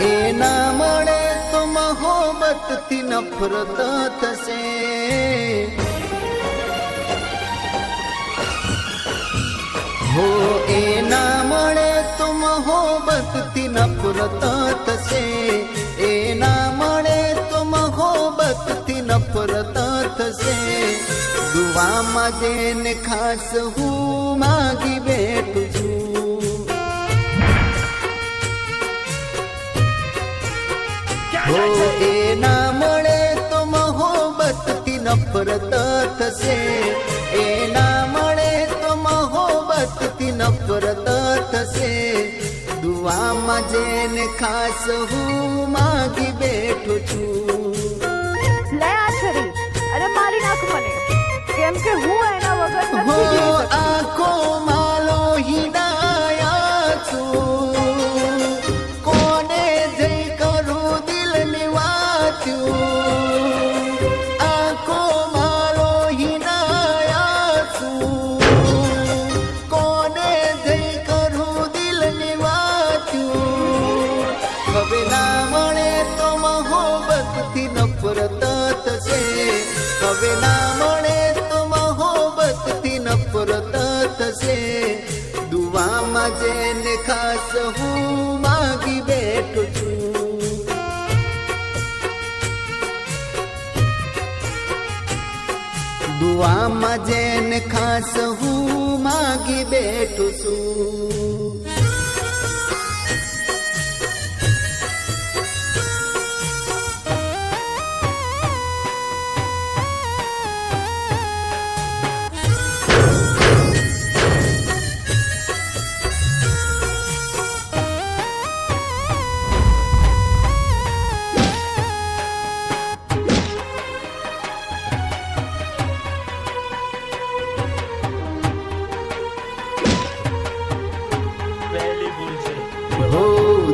હો એ ના મળે તો મહોબતથી નફરત થશે. હો, એ ના મળે તો મહોબતથી નફરત થશે. એ ના મળે તો મહોબતથી નફરત થશે. દુવામાં જેને ખાસ હું માગી બેઠું છું. હો એ ના મળે તો મહોબતથી નફરત થશે. એ ના મળે તો મહોબતથી નફરત થશે. દુઆમાં જેને ખાસ હું માગી બેઠો છું. લે આ છરી અરે મારી નાખ મને. કેમ કે હું એના વગર નથી હવે ના મળે તો મહોબતથી નફરત થશે. દુવામાં જેને ખાસ હું માગી બેઠું છું. દુઆમાં જેને ખાસ હું માગી બેઠું છું.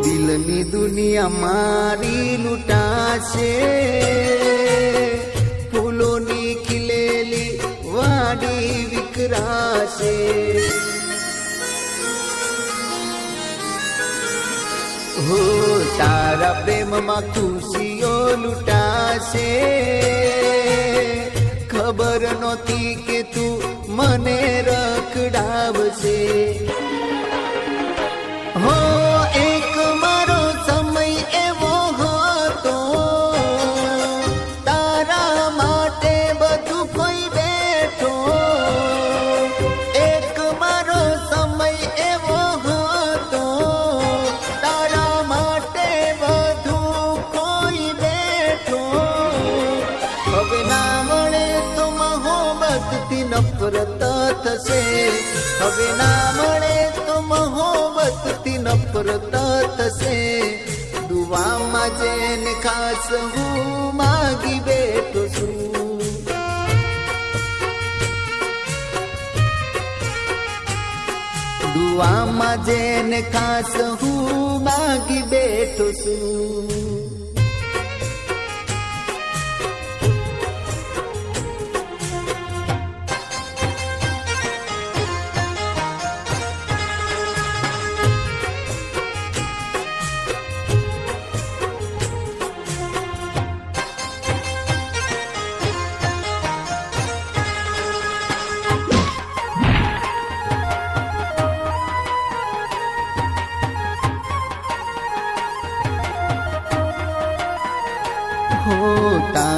દિલની દુનિયા મારી લૂંટાશે ફૂલોની ખીલેલી વાડી વિકરાશે હો તારા પ્રેમમાં ખુશીઓ લૂંટાશે ખબર નહોતી કે તું મને રખડાવશે હવે ના મળે તો મહોબતથી નફરત થશે. હવે ના મળે તો મહોબતથી નફરત થશે. દુવામાં જેને ખાસ હું માગી બેઠો છું. દુવામાં જેને ખાસ હું માગી બેઠો છું.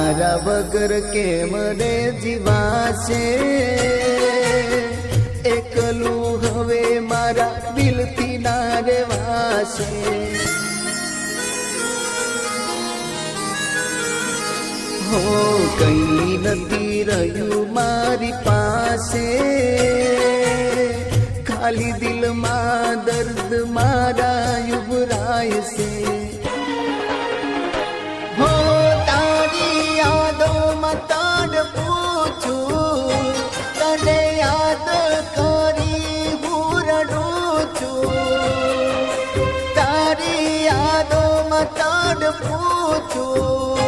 તારા વગર કેમ રે જીવાશે? એકલું હવે મારા દિલથી ના રેવાશે. હો, કઈ નથી રહ્યું મારી પાસે. ખાલી દિલમાં દર્દ મારા યુવરાય છે. પણ પૂછું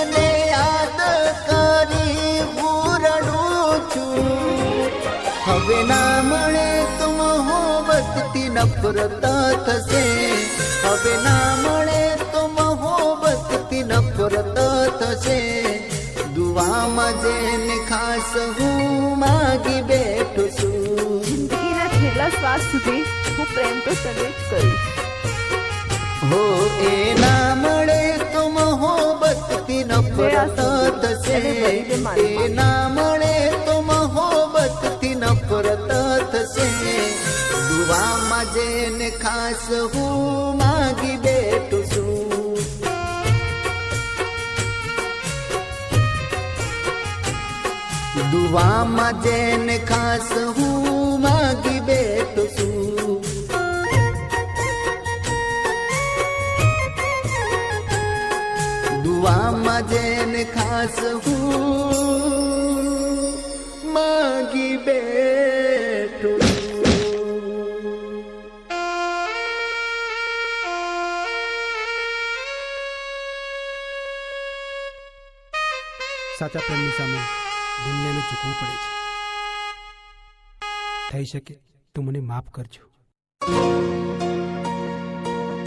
અને યાદ કરી હું રડું છું. હવે ના થશે. હવે ના મળે તો મોહબતથી નફરત થશે. દુવામાં જેને ખાસ હું માગી બેઠું છું. જિંદગીના છેલ્લા શ્વાસ સુધી હું પ્રેમ તો સંદેશ કરીશ. હો એ ના મળે તો મોહબ્બતથી નફરત થશે. એ ના મળે તો મોહબ્બતથી નફરત થશે. દુવામાં જેને ખાસ હું માગી બેઠું છું. દુવામાં જેને ખાસ હું માગી બેઠું છું. દુવામાં જેને ખાસ હું માગી બેઠું સાચા પ્રેમની સામે દુનિયાને ચૂકવું પડે છે. થઈ શકે તો મને માફ કરજો.